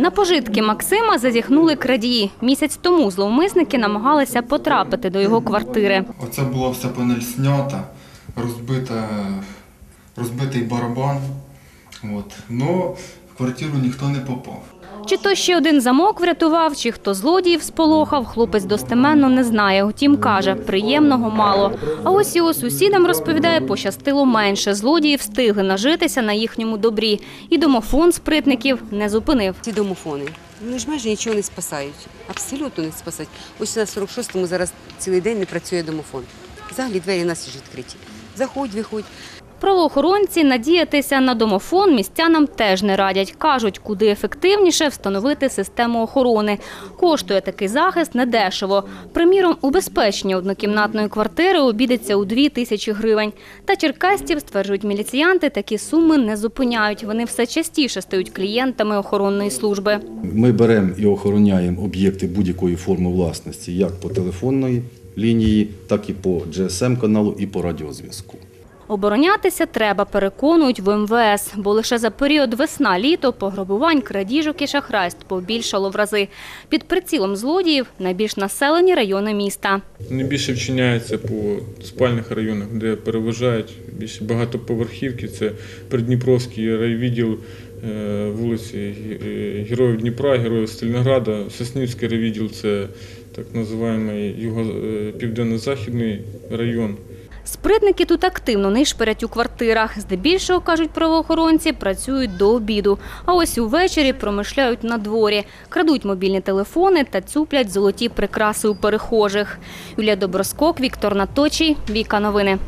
На пожитки Максима зазіхнули крадії. Місяць тому зловмисники намагалися потрапити до його квартири. Оце була вся панель снята, розбита, розбитий барабан. От. Но в квартиру ніхто не попав. Чи то ще один замок врятував, чи хто злодіїв сполохав, хлопець достеменно не знає. Утім, каже, приємного мало. А ось його сусідам розповідає, пощастило менше. Злодії встигли нажитися на їхньому добрі. І домофон спритників не зупинив. Ці домофони. Вони майже нічого не спасають. Абсолютно не спасають. Ось на 46-му зараз цілий день не працює домофон. Взагалі двері у нас ж відкриті. Заходь, виходь. Правоохоронці надіятися на домофон містянам теж не радять. Кажуть, куди ефективніше встановити систему охорони. Коштує такий захист недешево. Приміром, убезпечення однокімнатної квартири обідеться у 2 тисячі гривень. Та черкастів, стверджують міліціянти, такі суми не зупиняють. Вони все частіше стають клієнтами охоронної служби. Ми беремо і охороняємо об'єкти будь-якої форми власності, як по телефонної лінії, так і по GSM-каналу і по радіозв'язку. Оборонятися треба, переконують в МВС, бо лише за період весна-літо пограбувань, крадіжок і шахрайств побільшало в рази. Під прицілом злодіїв найбільш населені райони міста. Найбільше вчиняється по спальних районах, де переважають більше багатоповерхівки. Це Придніпровський райвідділ е, вулиці е, Героїв Дніпра, Героїв Сталінграда, Соснівський райвідділ це так називаємо його е, південно-західний район. Спритники тут активно нишперять у квартирах. Здебільшого, кажуть правоохоронці, працюють до обіду. А ось увечері промишляють на дворі. Крадуть мобільні телефони та цюплять золоті прикраси у перехожих. Юлія Доброскок, Віктор Наточій, Віка Новини.